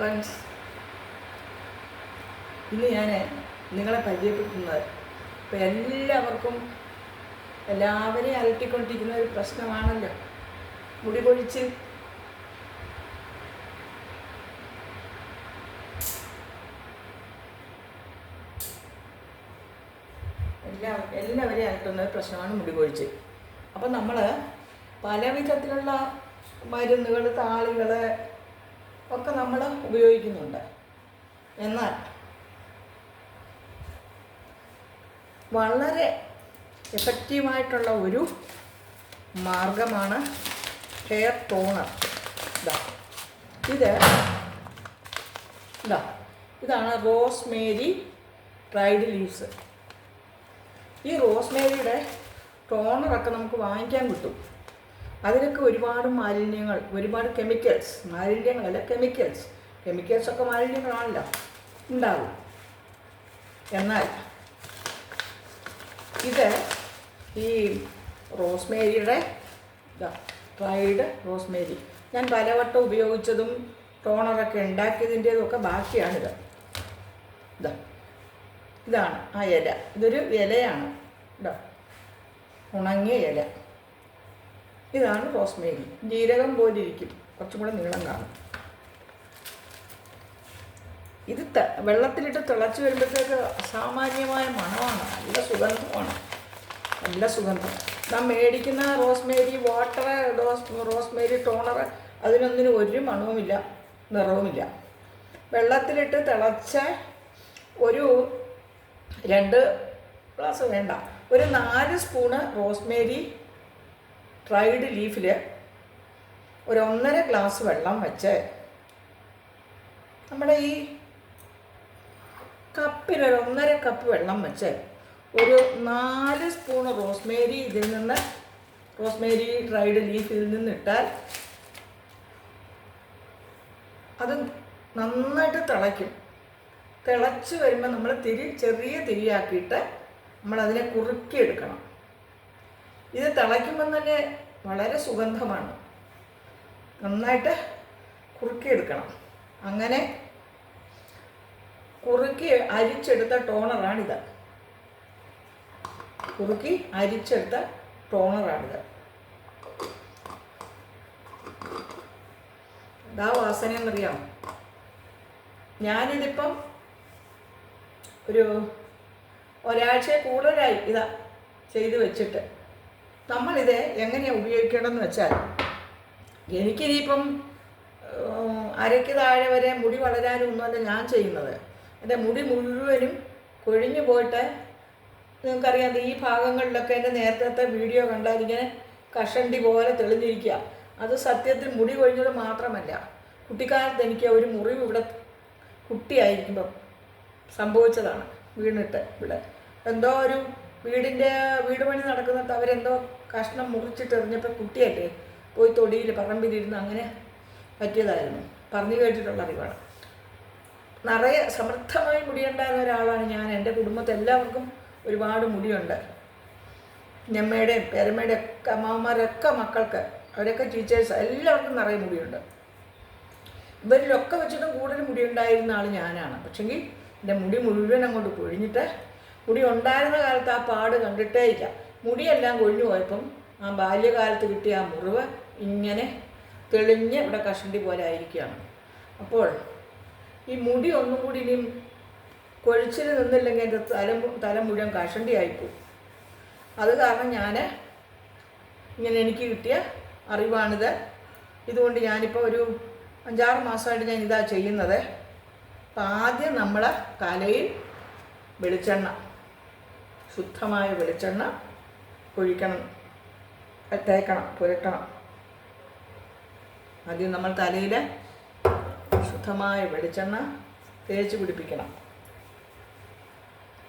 Friends ഇന്ന് ഞാൻ നിങ്ങളെ പരിചയപ്പെടുത്തുന്നത് ഇപ്പം എല്ലാവർക്കും എല്ലാവരെയും അലട്ടിക്കൊണ്ടിരിക്കുന്ന ഒരു പ്രശ്നമാണല്ലോ. മുടി പൊഴിച്ച് എല്ലാ എല്ലാവരെയും അലട്ടുന്ന ഒരു പ്രശ്നമാണ് മുടി പൊഴിച്ച് അപ്പം നമ്മൾ പല വിധത്തിലുള്ള മരുന്നുകൾ താളികൾ ഒക്കെ നമ്മൾ ഉപയോഗിക്കുന്നുണ്ട്. എന്നാൽ വളരെ എഫക്റ്റീവായിട്ടുള്ള ഒരു മാർഗമാണ് ഹെയർ ടോണർ ഇതാ ഇത് ഇതാ ഇതാണ് റോസ്മേരി ഡ്രൈഡ് ലീവ്സ് ഈ റോസ്മേരിയുടെ ടോണറൊക്കെ നമുക്ക് വാങ്ങിക്കാൻ കിട്ടും. അതിലൊക്കെ ഒരുപാട് മാലിന്യങ്ങൾ ഒരുപാട് കെമിക്കൽസ് മാലിന്യങ്ങളല്ല കെമിക്കൽസ് കെമിക്കൽസൊക്കെ മാലിന്യങ്ങളാണല്ലോ ഉണ്ടാവും. എന്നാൽ ഇത് ഈ റോസ്മേരിയുടെ ഫ്രൈഡ് റോസ്മേരി. ഞാൻ പലവട്ടം ഉപയോഗിച്ചതും ടോണറൊക്കെ ഉണ്ടാക്കിയതിന്റെതും ഒക്കെ ബാക്കിയാണിത്. ഇതാ ഇതാണ് ആ ഇല. ഇതൊരു ഇലയാണ്. ഇതാ ഉണങ്ങിയ ഇല. ഇതാണ് റോസ്മേരി. ജീരകം പോലെ ഇരിക്കും. കുറച്ചും കൂടെ നീളം കാണും. ഇത് ത വെള്ളത്തിലിട്ട് തിളച്ച് വരുമ്പോഴത്തേക്ക് അസാമാന്യമായ മണമാണ്. നല്ല സുഗന്ധമാണ്. നല്ല സുഗന്ധം. നാം മേടിക്കുന്ന rosemary water rose rosemary toner അതിനൊന്നിനും ഒരു മണവുമില്ല നിറവുമില്ല. വെള്ളത്തിലിട്ട് തിളച്ച ഒരു രണ്ട് ഗ്ലാസ് വേണ്ട. ഒരു നാല് സ്പൂണ് റോസ്മേരി ഡ്രൈഡ് ലീഫിൽ ഒരു ഒന്നര ഗ്ലാസ് വെള്ളം വെച്ച് നമ്മുടെ ഈ കപ്പിൽ ഒരു ഒന്നര കപ്പ് വെള്ളം വെച്ച് ഒരു നാല് സ്പൂൺ റോസ്മേരി ഇതിൽ നിന്ന് റോസ്മേരി ഡ്രൈഡ് ലീഫിൽ ഇതിൽ നിന്ന് ഇട്ടാൽ അത് നന്നായിട്ട് തിളയ്ക്കും. തിളച്ച് വരുമ്പോൾ നമ്മൾ തിരി ചെറിയ തിരിയാക്കിയിട്ട് നമ്മളതിനെ കുറുക്കിയെടുക്കണം. ഇത് തിളയ്ക്കുമ്പം തന്നെ വളരെ സുഗന്ധമാണ്. നന്നായിട്ട് കുറുക്കിയെടുക്കണം. അങ്ങനെ കുറുക്കി അരിച്ചെടുത്ത ടോണറാണിത്. കുറുക്കി അരിച്ചെടുത്ത ടോണറാണിത്. ഇതാ വാസന എന്നറിയാം ഞാനിതിപ്പം ഒരു ഒരാഴ്ച കൂടുതലായി ഇതാ ചെയ്ത് വെച്ചിട്ട്. നമ്മളിത് എങ്ങനെയാണ് ഉപയോഗിക്കേണ്ടതെന്ന് വെച്ചാൽ എനിക്കിനിയിപ്പം അരയ്ക്ക് താഴെ വരെ മുടി വളരാനും ഒന്നുമല്ല ഞാൻ ചെയ്യുന്നത്. എന്റെ മുടി മുഴുവനും കൊഴിഞ്ഞു പോയിട്ട് നിങ്ങൾക്കറിയാം ഈ ഭാഗങ്ങളിലൊക്കെ എന്റെ നേരത്തെ വീഡിയോ കണ്ടാൽ ഇങ്ങനെ കഷണ്ടി പോലെ തെളിഞ്ഞിരിക്കുക. അത് സത്യത്തിൽ മുടി കൊഴിഞ്ഞത് മാത്രമല്ല കുട്ടിക്കാലത്ത് എനിക്ക് ഒരു മുറിവ് ഇവിടെ കുട്ടിയായിരിക്കുമ്പം സംഭവിച്ചതാണ് വീണിട്ട് ഇവിടെ. എന്തോ ഒരു വീടിന്റെ വീട് പണി നടക്കുന്നിടത്ത് അവരെന്തോ കഷ്ണം മുറിച്ചിട്ട് എറിഞ്ഞപ്പോൾ കുട്ടിയല്ലേ പോയി തൊടിയിൽ പറമ്പിലിരുന്ന് അങ്ങനെ പറ്റിയതായിരുന്നു. പറഞ്ഞു കേട്ടിട്ടുള്ള അറിവാണ്. നിറയെ സമൃദ്ധമായി മുടിയുണ്ടായിരുന്ന ഒരാളാണ് ഞാൻ. എന്റെ കുടുംബത്തെ എല്ലാവർക്കും ഒരുപാട് മുടിയുണ്ട്. ഞമ്മയുടെയും പേരമ്മയുടെയും ഒക്കെ അമ്മാവന്മാരൊക്കെ മക്കൾക്ക് അവരൊക്കെ ടീച്ചേഴ്സ് എല്ലാവർക്കും നിറയെ മുടിയുണ്ട്. ഇവരിലൊക്കെ വെച്ചിട്ടും കൂടുതൽ മുടി ഉണ്ടായിരുന്ന ആൾ ഞാനാണ്. പക്ഷെങ്കിൽ എന്റെ മുടി മുഴുവൻ അങ്ങോട്ട് കൊഴിഞ്ഞിട്ട് മുടി ഉണ്ടായിരുന്ന കാലത്ത് ആ പാട് കണ്ടിട്ടേ ഇല്ല. മുടിയെല്ലാം കൊഴിഞ്ഞു പോയപ്പം ആ ബാല്യകാലത്ത് കിട്ടിയ ആ മുറിവ് ഇങ്ങനെ തെളിഞ്ഞ് ഇവിടെ കഷണ്ടി പോലെ ആയിരിക്കുകയാണ്. അപ്പോൾ ഈ മുടി ഒന്നും കൂടി ഇനിയും കൊഴിച്ചിൽ നിന്നില്ലെങ്കിൽ എന്റെ തല തല മുഴുവൻ കഷണ്ടി ആയിപ്പോവും അത് കാരണം ഞാൻ ഇങ്ങനെ എനിക്ക് കിട്ടിയ അറിവാണിത്. ഇതുകൊണ്ട് ഞാനിപ്പോൾ ഒരു അഞ്ചാറ് മാസമായിട്ട് ഞാൻ ഇതാ ചെയ്യുന്നത്. അപ്പം ആദ്യം നമ്മൾ തലയിൽ വെളിച്ചെണ്ണ ശുദ്ധമായ വെളിച്ചെണ്ണ ഒഴിക്കണം. തേക്കണം പുരട്ടണം. ആദ്യം നമ്മൾ തലയിൽ ശുദ്ധമായ വെളിച്ചെണ്ണ തേച്ച് പിടിപ്പിക്കണം.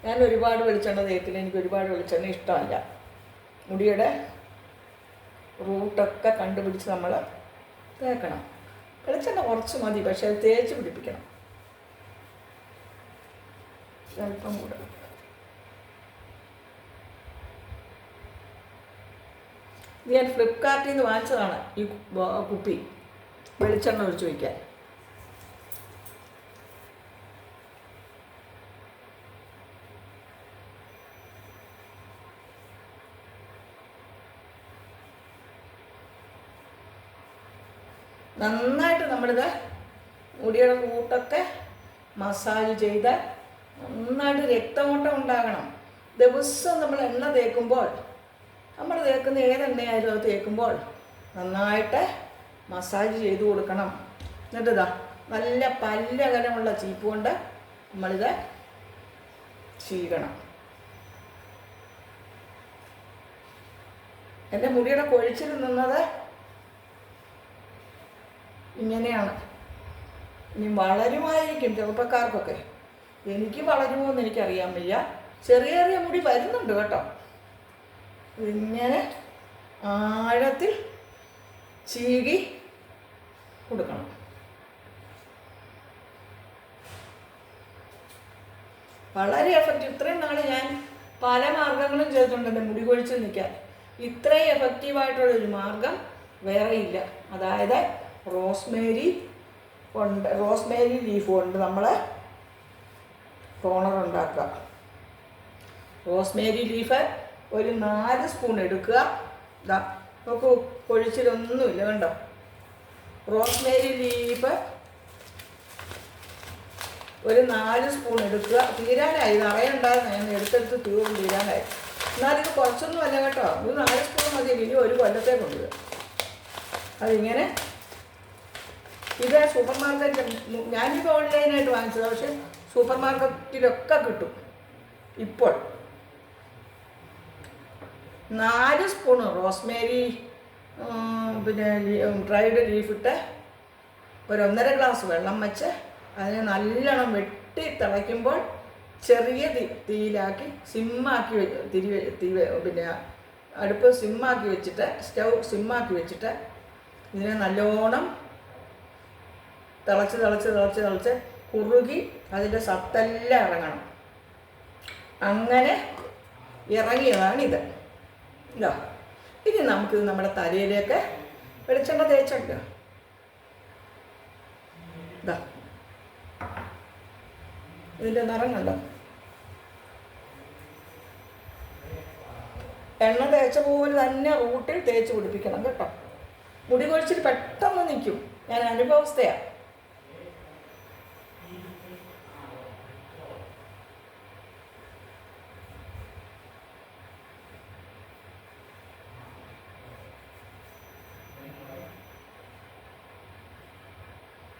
ഞാൻ ഒരുപാട് വെളിച്ചെണ്ണ തേക്കില്ല. എനിക്ക് ഒരുപാട് വെളിച്ചെണ്ണ ഇഷ്ടമല്ല. മുടിയുടെ റൂട്ടൊക്കെ കണ്ടുപിടിച്ച് നമ്മൾ തേക്കണം. വെളിച്ചെണ്ണ കുറച്ച് മതി പക്ഷേ അത് തേച്ച് പിടിപ്പിക്കണം. സ്വല്പം കൂടെ. ഞാൻ ഫ്ലിപ്കാർട്ടിൽ നിന്ന് വാങ്ങിച്ചതാണ് ഈ കുപ്പി. വെളിച്ചെണ്ണ ഒഴിച്ചു വയ്ക്കാൻ നന്നായിട്ട് നമ്മളിത് മുടിയുടെ കൂട്ടൊക്കെ മസാജ് ചെയ്ത് നന്നായിട്ട് രക്തമോട്ടം ഉണ്ടാകണം. ദിവസം നമ്മൾ എണ്ണ തേക്കുമ്പോൾ നമ്മൾ തേക്കുന്ന ഏതെണ്ണയായാലും അത് തേക്കുമ്പോൾ നന്നായിട്ട് മസാജ് ചെയ്ത് കൊടുക്കണം. എന്നിട്ട് നല്ല പല്ലകലമുള്ള ചീപ്പ് കൊണ്ട് നമ്മളിത് ചീകണം. എന്റെ മുടിയുടെ കൊഴിച്ചിൽ നിന്നത് ഇങ്ങനെയാണ്. ഇനി വളരുമായിരിക്കും ചെറുപ്പക്കാർക്കൊക്കെ. എനിക്ക് വളരുമോ എന്ന് എനിക്കറിയാൻ വയ്യ. ചെറിയ ചെറിയ മുടി വരുന്നുണ്ട് കേട്ടോ. ഇങ്ങനെ ആഴത്തിൽ ചീകി കൊടുക്കണം. വളരെ എഫക്റ്റീവ് ഇത്രയും നാൾ ഞാൻ പല മാർഗങ്ങളും ചെയ്തിട്ടുണ്ട് എന്റെ മുടി കൊഴിച്ചിൽ നിൽക്കാൻ. ഇത്രയും എഫക്റ്റീവായിട്ടുള്ള ഒരു മാർഗം വേറെ ഇല്ല. അതായത് റോസ്മേരി കൊണ്ട് റോസ്മേരി ലീഫ് കൊണ്ട് നമ്മൾ ടോണർ ഉണ്ടാക്കുക. റോസ്മേരി ലീഫ് ഒരു നാല് സ്പൂൺ എടുക്കുക. ഇതാ നോക്കൂ കൊഴിച്ചിലൊന്നുമില്ല കണ്ടോ? റോസ്മേരി ലീഫ് ഒരു നാല് സ്പൂൺ എടുക്കുക. തീരാനായി നിറയുണ്ടായിരുന്നു ഞാൻ എടുത്തെടുത്ത് തീർന്നു തീരാനായി. എന്നാലിത് കുറച്ചൊന്നും അല്ല കേട്ടോ. ഇത് നാല് സ്പൂൺ മതി ഇനി ഒരു കൊല്ലത്തെ കൊണ്ടുവരിക അതിങ്ങനെ. ഇത് സൂപ്പർ മാർക്കറ്റ് ഞാനിപ്പോൾ ഓൺലൈനായിട്ട് വാങ്ങിച്ചത്. പക്ഷേ സൂപ്പർ മാർക്കറ്റിലൊക്കെ കിട്ടും. ഇപ്പോൾ. നാല് സ്പൂൺ റോസ്മേരി പിന്നെ ഡ്രൈഡ് ലീഫിട്ട് ഒരു ഒന്നര ഗ്ലാസ് വെള്ളം വെച്ച് അതിനെ നല്ലോണം വെട്ടി തിളയ്ക്കുമ്പോൾ ചെറിയ തീ തീയിലാക്കി സിമ്മാക്കി തിരി തീ പിന്നെ അടുപ്പ് സിമ്മാക്കി വെച്ചിട്ട് സ്റ്റൗ സിമ്മാക്കി വെച്ചിട്ട് ഇതിനെ നല്ലോണം തിളച്ച് തിളച്ച് തിളച്ച് തിളച്ച് കുറുകി അതിന്റെ സത്തെല്ലാം ഇറങ്ങണം. അങ്ങനെ ഇറങ്ങിയതാണിത്. ഇതാ. ഇനി നമുക്കിത് നമ്മുടെ തലയിലേക്ക് വെളിച്ചെണ്ണ തേച്ചെടുക്കുക ഇതാ. ഇതിന്റെ നിറം എണ്ണ തേച്ച പോലെ തന്നെ റൂട്ടിൽ തേച്ച് പിടിപ്പിക്കണം കേട്ടോ. മുടി കൊഴിച്ചിൽ പെട്ടെന്ന് നിൽക്കും. ഞാൻ അനുഭവസ്ഥയാണ്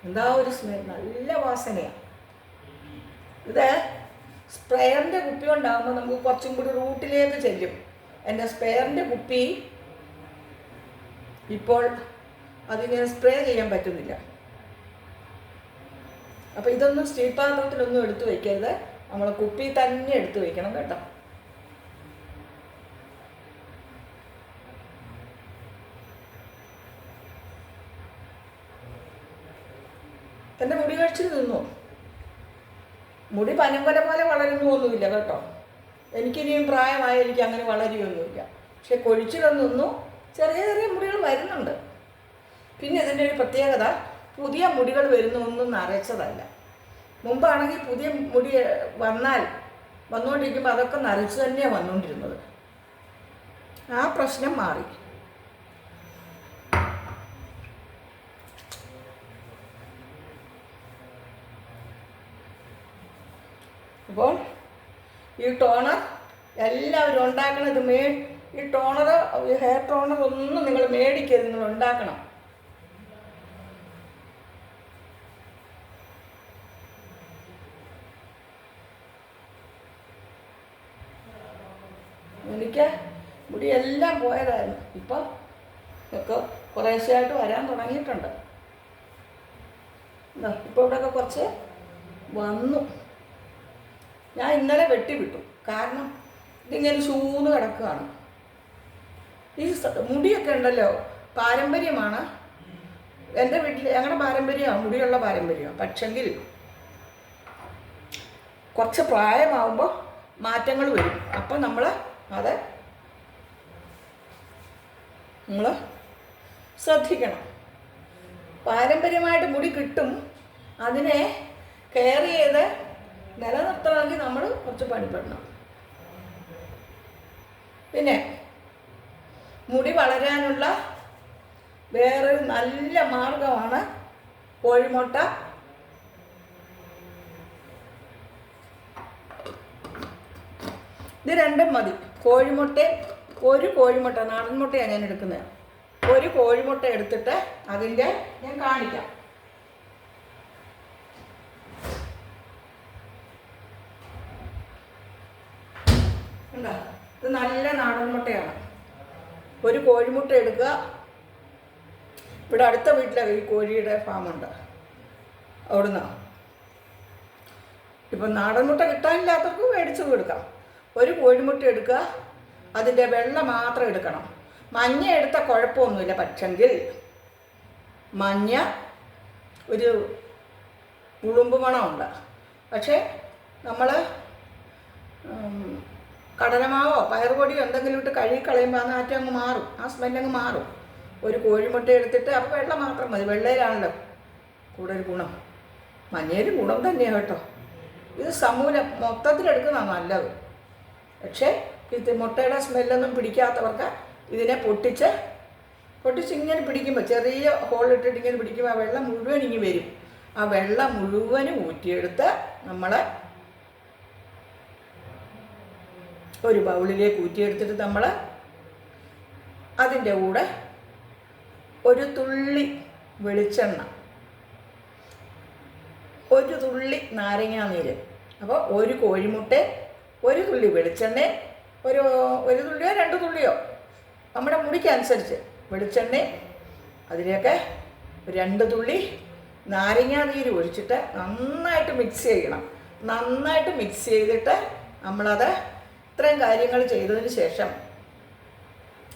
എന്താ ഒരു സ്മെൽ? നല്ല വാസനയാണ് ഇത് സ്പ്രെയറിന്റെ കുപ്പി ഉണ്ടാകുമ്പോൾ നമുക്ക് കുറച്ചും കൂടി റൂട്ടിലേക്ക് ചെല്ലും. എന്റെ സ്പ്രെയറിന്റെ കുപ്പി ഇപ്പോൾ അതിങ്ങനെ സ്പ്രേ ചെയ്യാൻ പറ്റുന്നില്ല. അപ്പോൾ ഇതൊന്നും സ്റ്റീൽ പാത്രത്തിലൊന്നും എടുത്തു വയ്ക്കരുത് നമ്മൾ കുപ്പി തന്നെ എടുത്തു വയ്ക്കണം കേട്ടോ. എന്റെ മുടി കഴിച്ചിൽ നിന്നു. മുടി പനങ്കൊല പോലെ വളരുന്നൊന്നുമില്ല കേട്ടോ. എനിക്കിനിയും പ്രായമായ എനിക്ക് അങ്ങനെ വളരുകയൊന്നുമില്ല. പക്ഷെ കൊഴിച്ചിലൊന്നും ചെറിയ ചെറിയ മുടികൾ വരുന്നുണ്ട്. പിന്നെ ഇതിന്റെ ഒരു പ്രത്യേകത പുതിയ മുടികൾ വരുന്ന ഒന്നും നരച്ചതല്ല. മുമ്പാണെങ്കിൽ പുതിയ മുടി വന്നാൽ വന്നുകൊണ്ടിരിക്കുമ്പോൾ അതൊക്കെ നരച്ച് തന്നെയാണ് വന്നുകൊണ്ടിരുന്നത്. ആ പ്രശ്നം മാറി അപ്പോൾ ഈ ടോണർ എല്ലാവരും ഉണ്ടാക്കണം ഇത് മേ ഈ ടോണർ ഹെയർ ടോണർ ഒന്നും നിങ്ങൾ മേടിക്കരുത് നിങ്ങൾ ഉണ്ടാക്കണം. എനിക്ക് മുടിയെല്ലാം പോയതായിരുന്നു. ഇപ്പം ഒക്കെ കുറേശ്ശെയായിട്ട് വരാൻ തുടങ്ങിയിട്ടുണ്ട്. ഇപ്പോൾ ഇവിടെയൊക്കെ കുറച്ച് വന്നു. ഞാൻ ഇന്നലെ വെട്ടി വിട്ടു. കാരണം ഇതിങ്ങനെ ചൂന്ന് കിടക്കുകയാണ് ഈ മുടിയൊക്കെ ഉണ്ടല്ലോ പാരമ്പര്യമാണ്. എന്റെ വീട്ടിൽ ഞങ്ങളുടെ പാരമ്പര്യമാണ് മുടിയുള്ള പാരമ്പര്യമാണ്. പക്ഷെങ്കിൽ കുറച്ച് പ്രായമാവുമ്പോൾ മാറ്റങ്ങൾ വരും. അപ്പം നമ്മൾ അത് നമ്മൾ ശ്രദ്ധിക്കണം. പാരമ്പര്യമായിട്ട് മുടി കിട്ടും അതിനെ കെയർ ചെയ്ത് നിലനിർത്തണമെങ്കിൽ നമ്മൾ കുറച്ച് പണിപ്പെടണം. പിന്നെ മുടി വളരാനുള്ള വേറൊരു നല്ല മാർഗമാണ് കോഴിമുട്ട. ഇത് രണ്ടും മതി. കോഴിമുട്ട ഒരു കോഴിമുട്ട നാടൻ മുട്ടയാണ് ഞാൻ എടുക്കുന്നത്. ഒരു കോഴിമുട്ട എടുത്തിട്ട് അതിന്റെ ഞാൻ കാണിക്കാം. ഇത് നല്ല നാടൻ മുട്ടയാണ്. ഒരു കോഴിമുട്ട എടുക്കുക. ഇവിടെ അടുത്ത വീട്ടിലെ ഈ കോഴിയുടെ ഫാമുണ്ട് അവിടുന്ന്. ഇപ്പം നാടൻ മുട്ട കിട്ടാനില്ലാത്തവർക്ക് മേടിച്ചു കൊടുക്കാം. ഒരു കോഴിമുട്ട എടുക്കുക. അതിന്റെ വെള്ള മാത്രം എടുക്കണം. മഞ്ഞ എടുത്ത കുഴപ്പമൊന്നുമില്ല. പക്ഷെങ്കിൽ മഞ്ഞ ഒരു ഉളുമ്പ് മണമുണ്ട്. പക്ഷേ നമ്മൾ കടലമാവോ പയറുപൊടിയോ എന്തെങ്കിലും ഇട്ട് കഴുകി കളയുമ്പോൾ ആ അങ്ങ് മാറും ആ സ്മെല്ലങ്ങ് മാറും. ഒരു കോഴിമുട്ട എടുത്തിട്ട് അപ്പോൾ വെള്ളം മാത്രം മതി. വെള്ളയിലാണല്ലോ കൂടുതൽ ഗുണം. മഞ്ഞയിൽ ഗുണം തന്നെയാണ് കേട്ടോ. ഇത് സമൂലം മൊത്തത്തിലെടുക്കുന്നതാണ് നല്ലത്. പക്ഷേ ഇത് മുട്ടയുടെ സ്മെല്ലൊന്നും പിടിക്കാത്തവർക്ക് ഇതിനെ പൊട്ടിച്ച് പൊട്ടിച്ച് ഇങ്ങനെ പിടിക്കുമ്പോൾ ചെറിയ ഹോളിട്ടിട്ട് ഇങ്ങനെ പിടിക്കുമ്പോൾ ആ വെള്ളം മുഴുവൻ ഇങ്ങനെ വരും. ആ വെള്ളം മുഴുവനും ഊറ്റിയെടുത്ത് നമ്മൾ ഒരു ബൗളിലേക്ക് ഊറ്റിയെടുത്തിട്ട് നമ്മൾ അതിന്റെ കൂടെ ഒരു തുള്ളി വെളിച്ചെണ്ണ. ഒരു തുള്ളി നാരങ്ങാ നീര്. അപ്പോൾ ഒരു കോഴിമുട്ട ഒരു തുള്ളി വെളിച്ചെണ്ണ ഒരു ഒരു തുള്ളിയോ രണ്ട് തുള്ളിയോ. നമ്മുടെ മുടിക്കനുസരിച്ച് വെളിച്ചെണ്ണ അതിലേക്ക് രണ്ട് തുള്ളി നാരങ്ങാ നീര് ഒഴിച്ചിട്ട് നന്നായിട്ട് മിക്സ് ചെയ്യണം. നന്നായിട്ട് മിക്സ് ചെയ്തിട്ട് നമ്മളത് ഇത്രയും കാര്യങ്ങൾ ചെയ്തതിന് ശേഷം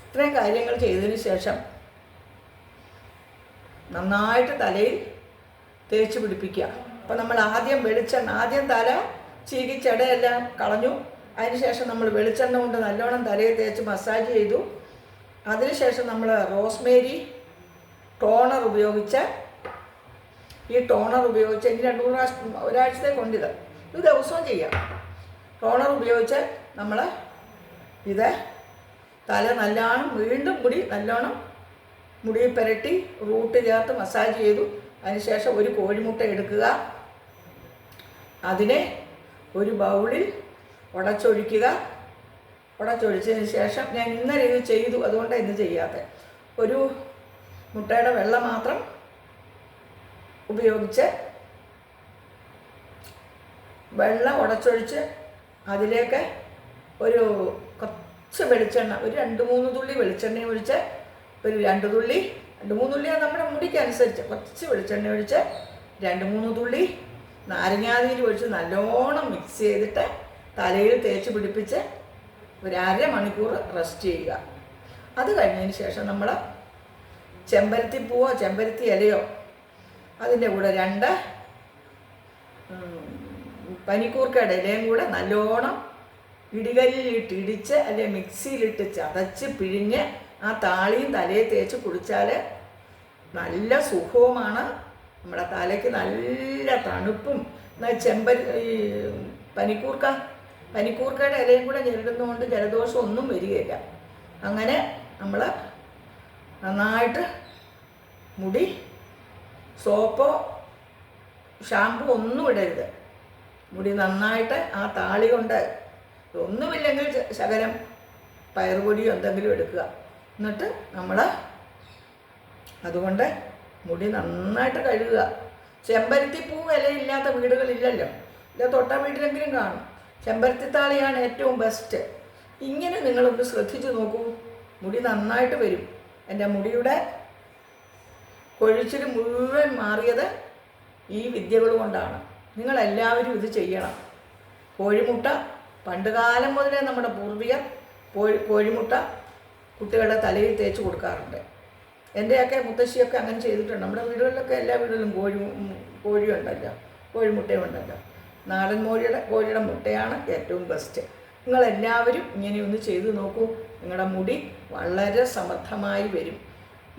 ഇത്രയും കാര്യങ്ങൾ ചെയ്തതിന് ശേഷം നന്നായിട്ട് തലയിൽ തേച്ച് പിടിപ്പിക്കുക. അപ്പോൾ നമ്മൾ ആദ്യം വെളിച്ചെണ്ണ ആദ്യം തല ചീകി ചെടയെല്ലാം കളഞ്ഞു. അതിനുശേഷം നമ്മൾ വെളിച്ചെണ്ണ കൊണ്ട് നല്ലോണം തലയിൽ തേച്ച് മസാജ് ചെയ്തു. അതിനുശേഷം നമ്മൾ റോസ്മേരി ടോണർ ഉപയോഗിച്ച് ഈ ടോണർ ഉപയോഗിച്ച് ഇനി രണ്ട് മൂന്ന് പ്രാവശ്യം ഒരാഴ്ചത്തെ കൊണ്ടിത്. ഇത് ദിവസവും ചെയ്യാം. ടോണർ ഉപയോഗിച്ച് നമ്മൾ ഇത് തല നല്ലോണം വീണ്ടും മുടി നല്ലോണം മുടി പുരട്ടി റൂട്ട് ചേർത്ത് മസാജ് ചെയ്തു. അതിനുശേഷം ഒരു കോഴിമുട്ട എടുക്കുക. അതിനെ ഒരു ബൗളിൽ ഉടച്ചൊഴിക്കുക. ഉടച്ചൊഴിച്ചതിന് ശേഷം ഞാൻ ഇന്നലെ ഇത് ചെയ്തു. അതുകൊണ്ട് ഇന്ന് ചെയ്യാത്ത. ഒരു മുട്ടയുടെ വെള്ളം മാത്രം ഉപയോഗിച്ച് വെള്ളം ഉടച്ചൊഴിച്ച് അതിലേക്ക് ഒരു കുറച്ച് വെളിച്ചെണ്ണ ഒരു രണ്ട് മൂന്ന് തുള്ളി വെളിച്ചെണ്ണ ഒഴിച്ച് ഒരു രണ്ട് തുള്ളി രണ്ട് മൂന്ന് തുള്ളി നമ്മുടെ മുടിക്ക് അനുസരിച്ച്. കുറച്ച് വെളിച്ചെണ്ണ ഒഴിച്ച് രണ്ട് മൂന്ന് തുള്ളി നാരങ്ങാനീര് ഒഴിച്ച് നല്ലോണം മിക്സ് ചെയ്തിട്ട് തലയിൽ തേച്ച് പിടിപ്പിച്ച് ഒരു അര മണിക്കൂർ റെസ്റ്റ് ചെയ്യുക. അത് കഴിഞ്ഞതിന് ശേഷം നമ്മൾ ചെമ്പരത്തി പൂവോ ചെമ്പരത്തി ഇലയോ അതിന്റെ കൂടെ രണ്ട് പനിക്കൂർക്കയുടെ ഇലയും കൂടെ നല്ലോണം ഇടികല്ലിലിട്ട് ഇടിച്ച് അല്ലെങ്കിൽ മിക്സിയിലിട്ട് ചതച്ച് പിഴിഞ്ഞ് ആ താളിയും തലയെ തേച്ച് കുടിച്ചാൽ നല്ല സുഖവുമാണ്. നമ്മുടെ തലയ്ക്ക് നല്ല തണുപ്പും. ചെമ്പരി ഈ പനിക്കൂർക്ക പനിക്കൂർക്കയുടെ ഇലയും കൂടെ ഞെരടുന്നതുകൊണ്ട് ജലദോഷം ഒന്നും വരികയില്ല. അങ്ങനെ നമ്മൾ നന്നായിട്ട് മുടി സോപ്പോ ഷാമ്പു ഒന്നും ഇടരുത്. മുടി നന്നായിട്ട് ആ താളി കൊണ്ട് ഒന്നുമില്ലെങ്കിൽ ശകലം പയറുപൊടിയോ എന്തെങ്കിലും എടുക്കുക. എന്നിട്ട് നമ്മൾ അതുകൊണ്ട് മുടി നന്നായിട്ട് കഴുകുക. ചെമ്പരത്തിപ്പൂ ഇലയില്ലാത്ത വീടുകളില്ലല്ലോ. ഇല്ല തൊട്ട വീട്ടിലെങ്കിലും കാണും. ചെമ്പരത്തിത്താളിയാണ് ഏറ്റവും ബെസ്റ്റ് ഇങ്ങനെ നിങ്ങളൊന്ന് ശ്രദ്ധിച്ചു നോക്കൂ. മുടി നന്നായിട്ട് വരും. എന്റെ മുടിയുടെ കൊഴിച്ചിൽ മുഴുവൻ മാറിയത് ഈ വിദ്യകൾ കൊണ്ടാണ്. നിങ്ങളെല്ലാവരും ഇത് ചെയ്യണം. കോഴിമുട്ട പണ്ടുകാലം മുതലേ നമ്മുടെ പൂർവികർ കോഴി കോഴിമുട്ട കുട്ടികളുടെ തലയിൽ തേച്ച് കൊടുക്കാറുണ്ട്. എന്റെയൊക്കെ മുത്തശ്ശിയൊക്കെ അങ്ങനെ ചെയ്തിട്ടുണ്ട്. നമ്മുടെ വീടുകളിലൊക്കെ എല്ലാ വീടുകളിലും കോഴി കോഴിയുണ്ടല്ലോ കോഴിമുട്ടയും ഉണ്ടല്ലോ. നാടൻ കോഴിയുടെ കോഴിയുടെ മുട്ടയാണ് ഏറ്റവും ബെസ്റ്റ് നിങ്ങളെല്ലാവരും ഇങ്ങനെ ഒന്ന് ചെയ്തു നോക്കൂ. നിങ്ങളുടെ മുടി വളരെ സമർത്ഥമായി വരും.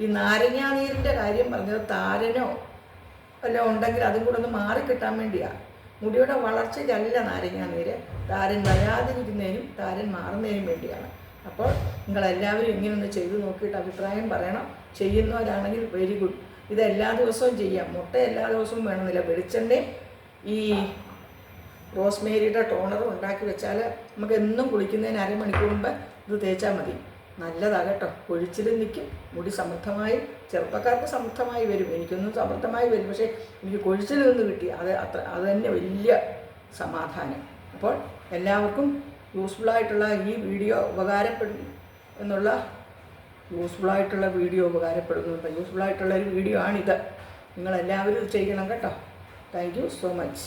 ഈ നാരങ്ങാ നീരിന്റെ കാര്യം പറഞ്ഞത് താരനോ വല്ലതും ഉണ്ടെങ്കിൽ അതും കൂടെ ഒന്ന് മാറിക്കിട്ടാൻ വേണ്ടിയാണ് മുടിയുടെ വളർച്ചയ്ക്കല്ല നാരങ്ങ നീര്. താരൻ വരാതിരിക്കുന്നതിനും താരൻ മാറുന്നതിനും വേണ്ടിയാണ്. അപ്പോൾ നിങ്ങളെല്ലാവരും ഇങ്ങനെ ഒന്ന് ചെയ്തു നോക്കിയിട്ട് അഭിപ്രായം പറയണം. ചെയ്യുന്നവരാണെങ്കിൽ വെരി ഗുഡ് ഇത് എല്ലാ ദിവസവും ചെയ്യാം. മുട്ട എല്ലാ ദിവസവും വേണമെന്നില്ല. വെളിച്ചെണ്ണയും ഈ റോസ്മേരിയുടെ ടോണറും ഉണ്ടാക്കി വെച്ചാൽ നമുക്ക് എന്നും കുളിക്കുന്നതിന് അരമണിക്കൂർ മുമ്പ് ഇത് തേച്ചാൽ മതി. നല്ലതാണ് കേട്ടോ. നിൽക്കും. മുടി സമൃദ്ധമായി ചെറുപ്പക്കാർക്ക് സമൃദ്ധമായി വരും. എനിക്കൊന്നും സമൃദ്ധമായി വരും. പക്ഷേ എനിക്ക് കൊഴിച്ചിൽ നിന്ന് കിട്ടി. അത് അത്ര അത് തന്നെ വലിയ സമാധാനം. അപ്പോൾ എല്ലാവർക്കും യൂസ്ഫുള്ളായിട്ടുള്ള ഈ വീഡിയോ ഉപകാരപ്പെടും എന്നുള്ള യൂസ്ഫുള്ളായിട്ടുള്ള വീഡിയോ ഉപകാരപ്പെടുന്നു. യൂസ്ഫുള്ളായിട്ടുള്ള ഒരു വീഡിയോ ആണിത്. നിങ്ങളെല്ലാവരും ചെയ്യണം കേട്ടോ. Thank you so much